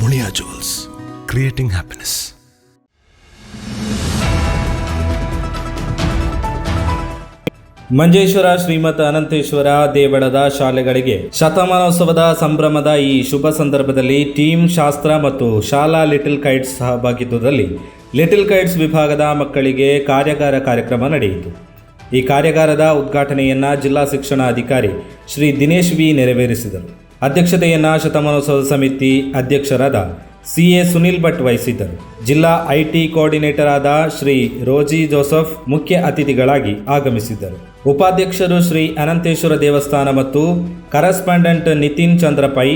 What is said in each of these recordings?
Muliya jewels creating happiness Manjeshwar Shrimat Anantheshwara ದೇವಳದ ಶಾಲೆಗಳಿಗೆ ಶತಮಾನೋತ್ಸವದ ಸಂಭ್ರಮದ ಈ ಶುಭ ಸಂದರ್ಭದಲ್ಲಿ ಟೀಮ್ ಶಾಸ್ತ್ರ ಮತ್ತು ಶಾಲಾ ಲಿಟಲ್ ಕೈಟ್ಸ್ ಸಹಭಾಗಿತ್ವದಲ್ಲಿ ಲಿಟಲ್ ಕೈಟ್ಸ್ ವಿಭಾಗದ ಮಕ್ಕಳಿಗೆ ಕಾರ್ಯಾಗಾರ ಕಾರ್ಯಕ್ರಮ ನಡೆಯಿತು. ಈ ಕಾರ್ಯಾಗಾರದ ಉದ್ಘಾಟನೆಯನ್ನ ಜಿಲ್ಲಾ ಶಿಕ್ಷಣ ಅಧಿಕಾರಿ ಶ್ರೀ ದಿನೇಶ್ ವಿ ನೆರವೇರಿಸಿದರು. ಅಧ್ಯಕ್ಷತೆಯನ್ನ ಶತಮಾನೋತ್ಸವ ಸಮಿತಿ ಅಧ್ಯಕ್ಷರಾದ ಸಿ ಎ ಸುನಿಲ್ ಭಟ್ ವಹಿಸಿದ್ದರು. ಜಿಲ್ಲಾ ಐಟಿ ಕೋಆರ್ಡಿನೇಟರ್ ಆದ ಶ್ರೀ ರೋಜಿ ಜೋಸಫ್ ಮುಖ್ಯ ಅತಿಥಿಗಳಾಗಿ ಆಗಮಿಸಿದ್ದರು. ಉಪಾಧ್ಯಕ್ಷರು ಶ್ರೀ ಅನಂತೇಶ್ವರ ದೇವಸ್ಥಾನ ಮತ್ತು ಕರೆಸ್ಪಾಂಡೆಂಟ್ ನಿತಿನ್ ಚಂದ್ರ ಪೈ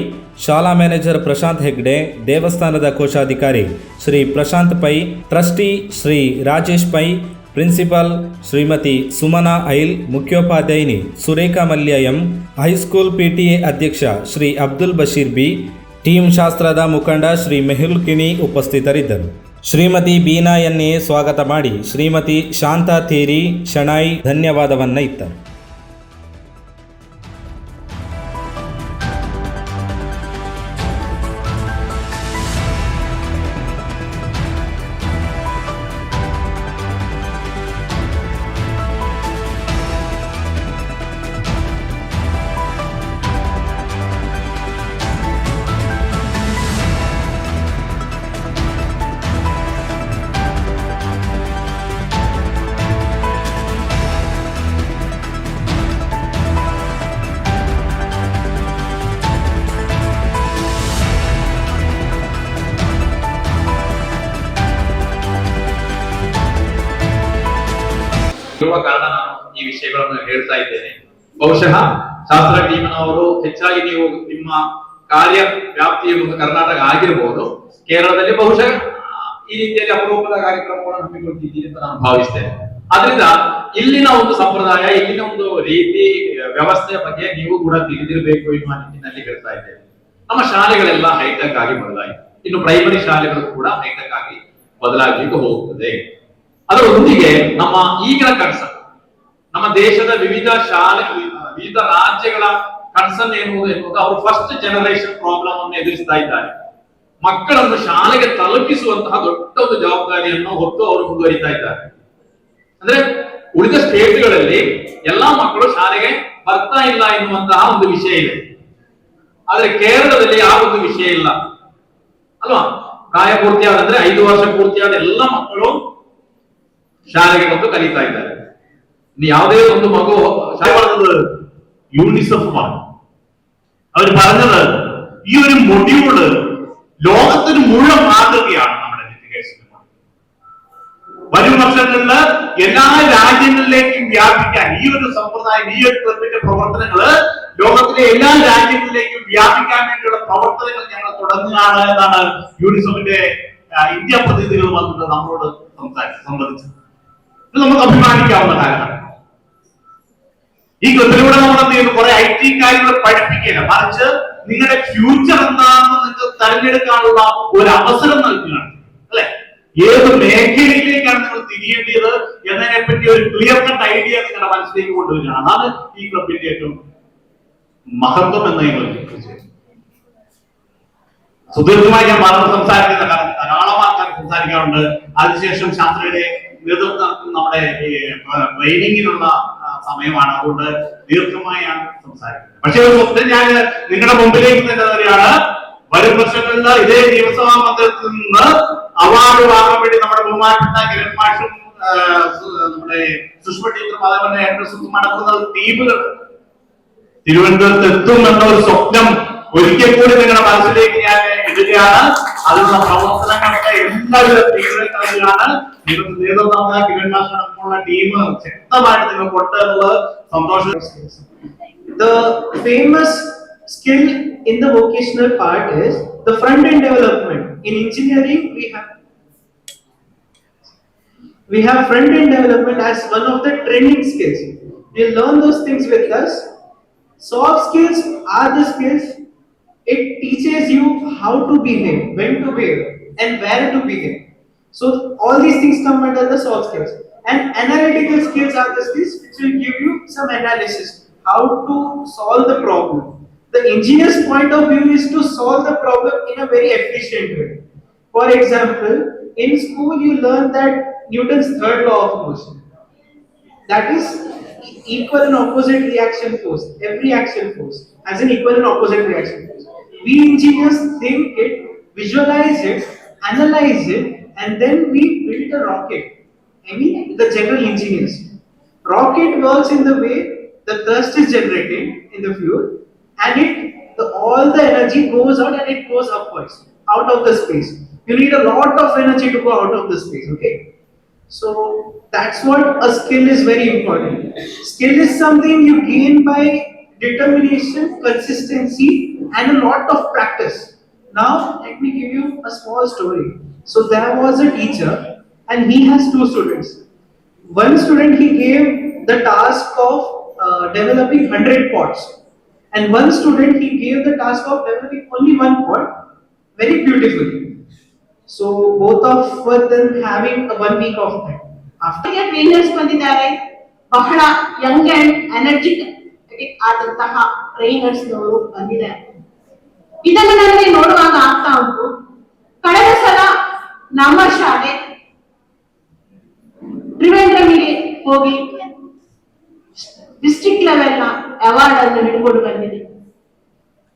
ಶಾಲಾ ಮ್ಯಾನೇಜರ್ ಪ್ರಶಾಂತ್ ಹೆಗ್ಡೆ, ದೇವಸ್ಥಾನದ ಕೋಶಾಧಿಕಾರಿ Shri Prashant Pai, trustee Shri Rajesh Pai principal Shrimati Sumana Ail, ಮುಖ್ಯೋಪಾಧ್ಯಾಯಿನಿ Surekha Mallya M, high school PTA ಅಧ್ಯಕ್ಷ ಶ್ರೀ ಅಬ್ದುಲ್ ಬಶೀರ್ ಬಿ ಟೀಮ್ ಶಾಸ್ತ್ರದ ಮುಖಂಡ ಶ್ರೀ ಮೆಹುಲ್ ಕಿಣಿ ಉಪಸ್ಥಿತರಿದ್ದರು. ಶ್ರೀಮತಿ ಬೀನಾ ಎನ್ನೇ ಸ್ವಾಗತ ಮಾಡಿ ಶ್ರೀಮತಿ ಶಾಂತಾ ಥೇರಿ ಶಣಾಯಿ ಧನ್ಯವಾದವನ್ನ ಇತ್ತರು. ಹೇಳ್ತಾ ಇದ್ದೇನೆ. ಬಹುಶಃ ಶಾಸ್ತ್ರ ಟೀಮನವರು ಹೆಚ್ಚಾಗಿ ನೀವು ನಿಮ್ಮ ಕಾರ್ಯ ವ್ಯಾಪ್ತಿಯ ಒಂದು ಕರ್ನಾಟಕ ಆಗಿರಬಹುದು ಕೇರಳದಲ್ಲಿ ಬಹುಶಃ ಈ ರೀತಿಯಲ್ಲಿ ಅಪರೂಪದ ಕಾರ್ಯಕ್ರಮಗಳನ್ನು ಹಮ್ಮಿಕೊಳ್ತಿದ್ದೀರಿ ಅಂತ ನಾನು ಭಾವಿಸ್ತೇನೆ. ಆದ್ರಿಂದ ಇಲ್ಲಿನ ಒಂದು ಸಂಪ್ರದಾಯ, ಇಲ್ಲಿನ ಒಂದು ರೀತಿ, ವ್ಯವಸ್ಥೆಯ ಬಗ್ಗೆ ನೀವು ಕೂಡ ತಿಳಿದಿರಬೇಕು ಎನ್ನುವ ನಿಟ್ಟಿನಲ್ಲಿ ಹೇಳ್ತಾ ಇದ್ದೇವೆ ನಮ್ಮ ಶಾಲೆಗಳೆಲ್ಲ ಹೈಟೆಕ್ ಆಗಿ ಬದಲಾಯಿತು ಇನ್ನು ಪ್ರೈಮರಿ ಶಾಲೆಗಳು ಕೂಡ ಹೈಟೆಕ್ ಆಗಿ ಬದಲಾಗಲಿಕ್ಕೆ ಹೋಗುತ್ತದೆ ಅದರೊಂದಿಗೆ ನಮ್ಮ ಈಗಿನ ಕನ್ಸರ್ನ್ ನಮ್ಮ ದೇಶದ ವಿವಿಧ ಶಾಲೆ, ವಿವಿಧ ರಾಜ್ಯಗಳ ಕನ್ಸರ್ನ್ ಏನು ಎನ್ನುವುದು ಅವರು ಫಸ್ಟ್ ಜನರೇಷನ್ ಪ್ರಾಬ್ಲಮ್ ಅನ್ನು ಎದುರಿಸ್ತಾ ಇದ್ದಾರೆ. ಮಕ್ಕಳನ್ನು ಶಾಲೆಗೆ ತಲುಪಿಸುವಂತಹ ದೊಡ್ಡ ಒಂದು ಜವಾಬ್ದಾರಿಯನ್ನು ಹೊತ್ತು ಅವರು ಮುಂದುವರಿತಾ ಇದ್ದಾರೆ. ಅಂದ್ರೆ ಉಳಿದ ಸ್ಟೇಟ್ಗಳಲ್ಲಿ ಎಲ್ಲಾ ಮಕ್ಕಳು ಶಾಲೆಗೆ ಬರ್ತಾ ಇಲ್ಲ ಎನ್ನುವಂತಹ ಒಂದು ವಿಷಯ ಇದೆ. ಆದ್ರೆ ಕೇರಳದಲ್ಲಿ ಆ ಒಂದು ವಿಷಯ ಇಲ್ಲ. ಅಲ್ವಾ? ಪ್ರಾಯ ಪೂರ್ತಿ ಅಂದ್ರೆ ಐದು ವರ್ಷ ಪೂರ್ತಿಯಾದ ಎಲ್ಲ ಮಕ್ಕಳು ಶಾಲೆಗೆ ಬಂದು ಕಲಿತಾ ಇದ್ದಾರೆ. ಯಾವುದೇ ಒಂದು ಮಗು ಶಾಲೆ പറഞ്ഞത് യൂണിസെഫാണ് അവർ പറഞ്ഞത് ഈ ഒരു മൊഡ്യൂള് ലോകത്തിന് മുഴുവൻ മാതൃകയാണ് നമ്മുടെ എഡ്യൂക്കേഷൻ വരും വർഷങ്ങളില് എല്ലാ രാജ്യങ്ങളിലേക്കും വ്യാപിക്കാൻ ഈ ഒരു സമ്പ്രദായം ഈ ഒരു ക്ലബിന്റെ പ്രവർത്തനങ്ങള് ലോകത്തിലെ എല്ലാ രാജ്യങ്ങളിലേക്കും വ്യാപിക്കാൻ വേണ്ടിയുള്ള പ്രവർത്തനങ്ങൾ ഞങ്ങൾ തുടങ്ങുകയാണ് എന്നാണ് യൂണിസെഫിന്റെ ആ, ഇന്ത്യ പ്രതിനിധികൾ വന്നിട്ട് നമ്മളോട് സംസാരിച്ചു സംബന്ധിച്ചത് ഇത് നമുക്ക് അഭിമാനിക്കാവുന്ന കാര്യമാണ് ഈ ക്ലബിലൂടെ നമ്മൾ എന്ത് ചെയ്യുന്നു? കുറെ ഐ ടി കാര്യങ്ങൾ പഠിപ്പിക്കില്ല മറിച്ച് നിങ്ങളുടെ ഫ്യൂച്ചർ എന്താണെന്ന് നിങ്ങൾക്ക് തെരഞ്ഞെടുക്കാനുള്ള ഒരു അവസരം നൽകുകയാണ്. അല്ലെ? ഏത് മേഖലയിലേക്കാണ് നിങ്ങൾ തിരിയേണ്ടത് എന്നതിനെ പറ്റി ഒരു ക്ലിയർ കട്ട് ഐഡിയ നിങ്ങളുടെ മനസ്സിലേക്ക് കൊണ്ടുവരികയാണ്. അതാണ് ഈ ക്ലബിന്റെ ഏറ്റവും മഹത്വം എന്ന് നിങ്ങൾ സുദീർഘമായി ഞാൻ മറന്ന് സംസാരിക്കുന്ന കാരണം ധാരാളം ആൾക്കാർ സംസാരിക്കാറുണ്ട്. അതിനുശേഷം ശാസ്ത്രയുടെ നേതൃത്വം നടത്തുന്ന നമ്മുടെ ട്രെയിനിങ്ങിനുള്ള സമയമാണ്. അതുകൊണ്ട് ദീർഘമായാണ് സംസാരിക്കുന്നത്. പക്ഷേ ഒരു സ്വപ്നം ഞാൻ നിങ്ങളുടെ മുമ്പിലേക്ക് തന്നെ തന്നെയാണ് വരും വർഷങ്ങളിൽ ഇതേ നിയമസഭാ മന്ദിരത്തിൽ നിന്ന് അവാർഡ് വാങ്ങാൻ വേണ്ടി നമ്മുടെ ബഹുമാനപ്പെട്ട കിരൺ മാഷും നമ്മുടെ സുഷ്മ ടീച്ചറും അതേപോലെ എൻട്രൻസും നടക്കുന്ന ടീമുകൾ തിരുവനന്തപുരത്ത് എത്തും എന്ന ഒരു സ്വപ്നം ഒരിക്കൽ കൂടി നിങ്ങളുടെ മനസ്സിലേക്ക് ഞാൻ ഇടുകയാണ്. അതിനുള്ള പ്രവർത്തനങ്ങളൊക്കെ എല്ലാവിധ തീവ്രത നൽകുകയാണ് നിങ്ങൾക്ക് നേതൃത്വം കിരൺ മാസ്റ്റർ അടക്കമുള്ള ടീം ശക്തമായിട്ട് നിങ്ങൾക്ക് ഉണ്ട് എന്നുള്ളത് സന്തോഷം The famous skill in the vocational part is the front end development. In engineering, we have we have front end development as one of the training skills. You learn those things with us. Soft skills are the skills. It teaches you how to behave, when to behave, and where to behave. So all these things come under the soft skills. And analytical skills are the skills which will give you some analysis. how to solve the problem. The engineer's point of view is to solve the problem in a very efficient way. For example, in school you learn that Newton's third law of motion. That is equal and opposite reaction force. Every action force has an equal and opposite reaction force. We engineers think it, visualize it, analyze it, and then we built a rocket. I mean, the general engineers. Rocket works in the way the thrust is generated in the fuel, and it the, all the energy goes out and it goes upwards out of the space. You need a lot of energy to go out of the space. Okay. So that's what a skill is very important. Skill is something you gain by determination, consistency, and a lot of practice. Now, let me give you a small story. So, there was a teacher, and he has two students. One student he gave the task of uh, developing 100 pots, and one student he gave the task of developing only one pot very beautifully. So, both of them having a one week of time. After ಈಗ trainers ಬಂದಿದ್ದಾರೆ ಬಹಳ Young and energetic ಆದಂತಹ trainers ನವರು ಬಂದಿದ್ದಾರೆ ಇದನ್ನು ನನಗೆ ನೋಡುವಾಗ ಆಗ್ತಾ ಉಂಟು. ಕಳೆದ ಸಲ ನಮ್ಮ ಶಾಲೆ ತ್ರಿವೇಂದ್ರಮಿಗೆ ಹೋಗಿ ಡಿಸ್ಟ್ರಿಕ್ಟ್ ಲೆವೆಲ್ನ ಅವಾರ್ಡ್ ಅನ್ನು ಹಿಡ್ಕೊಂಡು ಬಂದಿದೆ.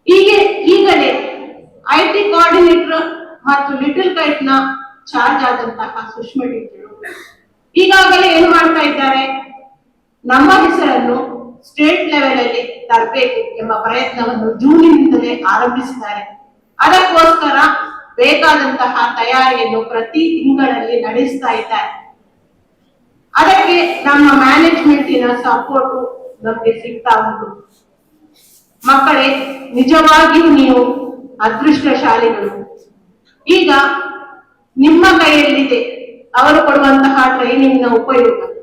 ಹೀಗೆ ಈಗಲೇ ಐ ಟಿ ಕೋಆರ್ಡಿನೇಟರ್ ಮತ್ತು ಲಿಟಲ್ ಕೈಟ್ನ ಚಾರ್ಜ್ ಆದಂತಹ ಸುಷ್ಮಾ ಟೀಚರು ಈಗಾಗಲೇ ಏನ್ ಮಾಡ್ತಾ ಇದ್ದಾರೆ? ನಮ್ಮ ಹೆಸರನ್ನು ಸ್ಟೇಟ್ ಲೆವೆಲ್ ಅಲ್ಲಿ ತರಬೇಕು ಎಂಬ ಪ್ರಯತ್ನವನ್ನು ಜೂನಿನಿಂದಲೇ ಆರಂಭಿಸಿದ್ದಾರೆ. ಅದಕ್ಕೋಸ್ಕರ ಬೇಕಾದಂತಹ ತಯಾರಿಯನ್ನು ಪ್ರತಿ ತಿಂಗಳಲ್ಲಿ ನಡೆಸ್ತಾ ಇದ್ದಾರೆ. ಅದಕ್ಕೆ ನಮ್ಮ ಮ್ಯಾನೇಜ್ಮೆಂಟಿನ ಸಪೋರ್ಟ್ ನಮಗೆ ಸಿಗ್ತಾ ಉಂಟು. ಮಕ್ಕಳೇ, ನಿಜವಾಗಿಯೂ ನೀವು ಅದೃಷ್ಟಶಾಲಿಗಳು. ಈಗ ನಿಮ್ಮ ಕೈಯಲ್ಲಿದೆ. ಅವರು ಕೊಡುವಂತಹ ಟ್ರೈನಿಂಗ್ನ ಉಪಯೋಗ.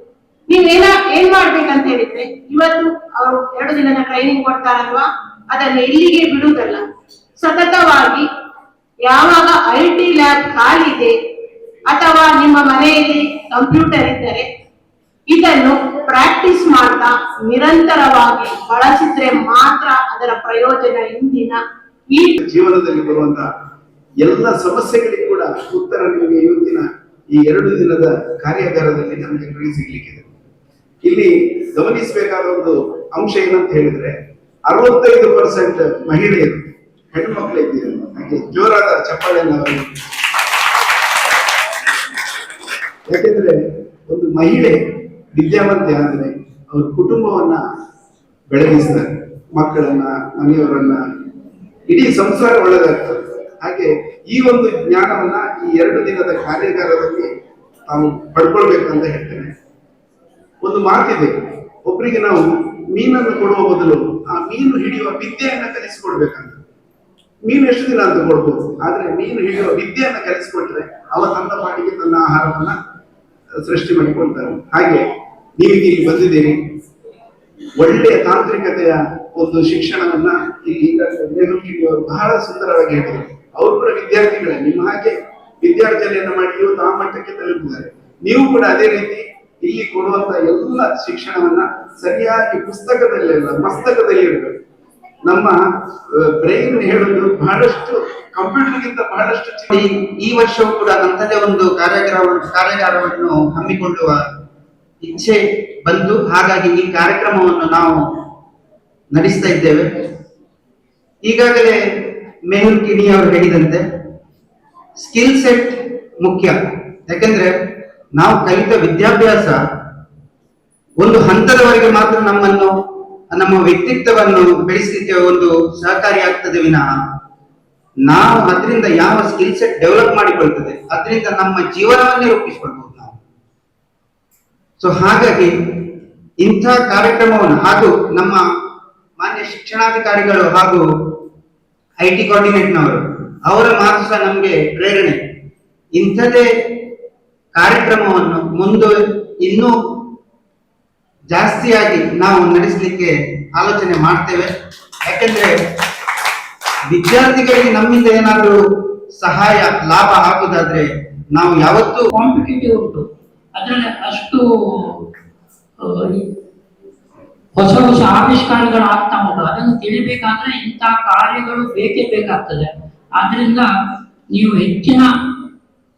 ನೀವೇನ ಏನ್ ಮಾಡ್ಬೇಕಂತ ಹೇಳಿದ್ರೆ, ಇವತ್ತು ಅವರು ಎರಡು ದಿನದ ಟ್ರೈನಿಂಗ್ ಕೊಡ್ತಾರಲ್ವಾ? ಅದನ್ನ ಇಲ್ಲಿಗೆ ಬಿಡುವುದಲ್ಲ. ಸತತವಾಗಿ ಯಾವಾಗ ಐ ಟಿ ಲ್ಯಾಬ್ ಖಾಲಿ ಇದೆ, ಅಥವಾ ನಿಮ್ಮ ಮನೆಯಲ್ಲಿ ಕಂಪ್ಯೂಟರ್ ಇದ್ದರೆ, ಇದನ್ನು ಪ್ರಾಕ್ಟೀಸ್ ಮಾಡ್ತಾ ನಿರಂತರವಾಗಿ ಬಳಸಿದ್ರೆ ಮಾತ್ರ ಅದರ ಪ್ರಯೋಜನ ಇಂದಿನ ಈ ಜೀವನದಲ್ಲಿ ಬರುವಂತ ಎಲ್ಲ ಸಮಸ್ಯೆಗಳಿಗೂ ಕೂಡ ಉತ್ತರ ನಿಮಗೆ ಇವತ್ತಿನ ಈ ಎರಡು ದಿನದ ಕಾರ್ಯಾಗಾರದಲ್ಲಿ ನಮಗೆ ಸಿಗ್ಲಿಕ್ಕಿದೆ ಇಲ್ಲಿ ಗಮನಿಸಬೇಕಾದ ಒಂದು ಅಂಶ ಏನಂತ ಹೇಳಿದ್ರೆ ಅರವತ್ತೈದು ಪರ್ಸೆಂಟ್ ಮಹಿಳೆಯರು, ಹೆಣ್ಮಕ್ಳು ಇದ್ದೀರಿ ಹಾಗೆ ಜೋರಾದ ಚಪ್ಪಾಳೆ ಯಾಕೆಂದ್ರೆ ಒಂದು ಮಹಿಳೆ ವಿದ್ಯಾವಂತೆ ಆದ್ರೆ ಅವ್ರ ಕುಟುಂಬವನ್ನ ಬೆಳಗಿಸ್ತಾರೆ, ಮಕ್ಕಳನ್ನ, ಮನೆಯವರನ್ನ, ಇಡೀ ಸಂಸಾರ ಒಳ್ಳೆದಾಗ್ತದೆ. ಹಾಗೆ ಈ ಒಂದು ಜ್ಞಾನವನ್ನ ಈ ಎರಡು ದಿನದ ಕಾರ್ಯಾಗಾರದಲ್ಲಿ ತಾವು ಪಡ್ಕೊಳ್ಬೇಕಂತ ಹೇಳ್ತೇನೆ. ಒಂದು ಮಾತಿದೆ ಒಬ್ಬರಿಗೆ ನಾವು ಮೀನನ್ನು ಕೊಡುವ ಬದಲು ಆ ಮೀನು ಹಿಡಿಯುವ ವಿದ್ಯೆಯನ್ನ ಕಲಿಸಿಕೊಡ್ಬೇಕಂತ. ಮೀನು ಎಷ್ಟು ದಿನ ಅಂತ ಕೊಡ್ಬೋದು ಆದ್ರೆ ಮೀನು ಹಿಡಿಯುವ ವಿದ್ಯೆಯನ್ನ ಕಲಿಸಿಕೊಟ್ರೆ ಅವ ತನ್ನ ಪಾಡಿಗೆ ತನ್ನ ಆಹಾರವನ್ನ ಸೃಷ್ಟಿ ಮಾಡಿಕೊಳ್ತಾರೆ. ಹಾಗೆ ನೀವು ಇಲ್ಲಿ ಬಂದಿದ್ದೀರಿ. ಒಳ್ಳೆಯ ತಾಂತ್ರಿಕತೆಯ ಒಂದು ಶಿಕ್ಷಣವನ್ನ ಇಲ್ಲಿ ಬಹಳ ಸುಂದರವಾಗಿ ಹೇಳಿದರು. ಅವರು ಕೂಡ ವಿದ್ಯಾರ್ಥಿಗಳೇ. ನಿಮ್ಮ ಹಾಗೆ ವಿದ್ಯಾರ್ಜನೆಯನ್ನು ಮಾಡಿ ಆ ಮಟ್ಟಕ್ಕೆ ತಲುಪಿದ್ದಾರೆ. ನೀವು ಕೂಡ ಅದೇ ರೀತಿ ಇಲ್ಲಿ ಕೊಡುವಂತ ಎಲ್ಲ ಶಿಕ್ಷಣವನ್ನ ಸರಿಯಾಗಿ ಪುಸ್ತಕದಲ್ಲಿ ಅಲ್ಲ, ಮಸ್ತಕದಲ್ಲಿ ಇಡಬೇಕು ನಮ್ಮ ಬ್ರೈನ್ ಹೇಳುದು ಬಹಳಷ್ಟು, ಕಂಪ್ಯೂಟರ್ಗಿಂತ ಬಹಳಷ್ಟು ಈ ವರ್ಷವೂ ಕೂಡ ಅಂತದೇ ಒಂದು ಕಾರ್ಯಕ್ರಮ, ಕಾರ್ಯಾಗಾರವನ್ನು ಹಮ್ಮಿಕೊಳ್ಳುವ ಇಚ್ಛೆ ಬಂತು ಹಾಗಾಗಿ ಈ ಕಾರ್ಯಕ್ರಮವನ್ನು ನಾವು ನಡೆಸ್ತಾ ಇದ್ದೇವೆ. ಈಗಾಗಲೇ ಮೇಹುಲ್ ಕಿಣಿ ಅವರು ಹೇಳಿದಂತೆ ಸ್ಕಿಲ್ ಸೆಟ್ ಮುಖ್ಯ. ಯಾಕೆಂದ್ರೆ ನಾವು ಕಲಿತ ವಿದ್ಯಾಭ್ಯಾಸ ಒಂದು ಹಂತದವರೆಗೆ ಮಾತ್ರ ನಮ್ಮನ್ನು, ನಮ್ಮ ವ್ಯಕ್ತಿತ್ವವನ್ನು ಬೆಳೆಸಲಿಕ್ಕೆ ಒಂದು ಸಹಕಾರಿಯಾಗ್ತದೆ ವಿನಃ ನಾವು ಅದರಿಂದ ಯಾವ ಸ್ಕಿಲ್ ಸೆಟ್ ಡೆವಲಪ್ ಮಾಡಿಕೊಳ್ತದೆ, ಅದರಿಂದ ನಮ್ಮ ಜೀವನವನ್ನೇ ರೂಪಿಸಿಕೊಳ್ಬಹುದು ನಾವು. ಸೊ ಹಾಗಾಗಿ ಇಂಥ ಕಾರ್ಯಕ್ರಮವನ್ನು ಹಾಗೂ ನಮ್ಮ ಮಾನ್ಯ ಶಿಕ್ಷಣಾಧಿಕಾರಿಗಳು ಹಾಗೂ ಐ ಟಿ ಕೋಆರ್ಡಿನೇಟ್ನವರು ಅವರ ಮಾತು ಸಹ ನಮಗೆ ಪ್ರೇರಣೆ. ಇಂಥದೇ ಕಾರ್ಯಕ್ರಮವನ್ನು ಮುಂದೆ ಇನ್ನೂ ಜಾಸ್ತಿಯಾಗಿ ನಾವು ನಡೆಸಲಿಕ್ಕೆ ಆಲೋಚನೆ ಮಾಡ್ತೇವೆ. ಯಾಕೆಂದ್ರೆ ವಿದ್ಯಾರ್ಥಿಗಳಿಗೆ ನಮ್ಮಿಂದ ಏನಾದರೂ ಸಹಾಯ, ಲಾಭ ಆಗುದಾದ್ರೆ ನಾವು ಯಾವತ್ತೂ ಕಾಂಪಿಟೇಟಿವ್ ಉಂಟು. ಅದರಲ್ಲಿ ಅಷ್ಟು ಹೊಸ ಹೊಸ ಆವಿಷ್ಕಾರಗಳು ಆಗ್ತಾ ಉಂಟು. ಅದನ್ನು ತಿಳಿಬೇಕಾದ್ರೆ ಇಂತಹ ಕಾರ್ಯಗಳು ಬೇಕೇ ಬೇಕಾಗ್ತದೆ. ಆದ್ರಿಂದ ನೀವು ಹೆಚ್ಚಿನ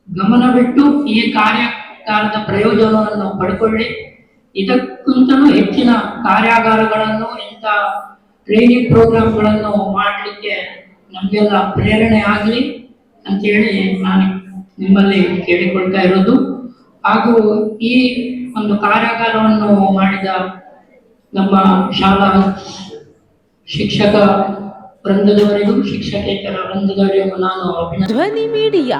ಗಮನವಿಟ್ಟು ಈ ಕಾರ್ಯಾಗಾರದ ಪ್ರಯೋಜನವನ್ನು ಪಡ್ಕೊಳ್ಳಿ. ಇದಕ್ಕಿಂತಲೂ ಹೆಚ್ಚಿನ ಕಾರ್ಯಾಗಾರಗಳನ್ನು, ಇಂಥ ಟ್ರೈನಿಂಗ್ ಪ್ರೋಗ್ರಾಮ್ಗಳನ್ನು ಮಾಡಲಿಕ್ಕೆ ನಮಗೆಲ್ಲ ಪ್ರೇರಣೆ ಆಗಲಿ ಅಂತೇಳಿ ನಾನು ನಿಮ್ಮಲ್ಲಿ ಕೇಳಿಕೊಳ್ತಾ ಇರೋದು. ಹಾಗೂ ಈ ಒಂದು ಕಾರ್ಯಾಗಾರವನ್ನು ಮಾಡಿದ ನಮ್ಮ ಶಾಲಾ ಶಿಕ್ಷಕ ವೃಂದದವರಿಗೂ, ಶಿಕ್ಷಕೇತರ ವೃಂದದವರಿಗೂ ನಾನು ಧ್ವನಿ ಮೀಡಿಯಾ.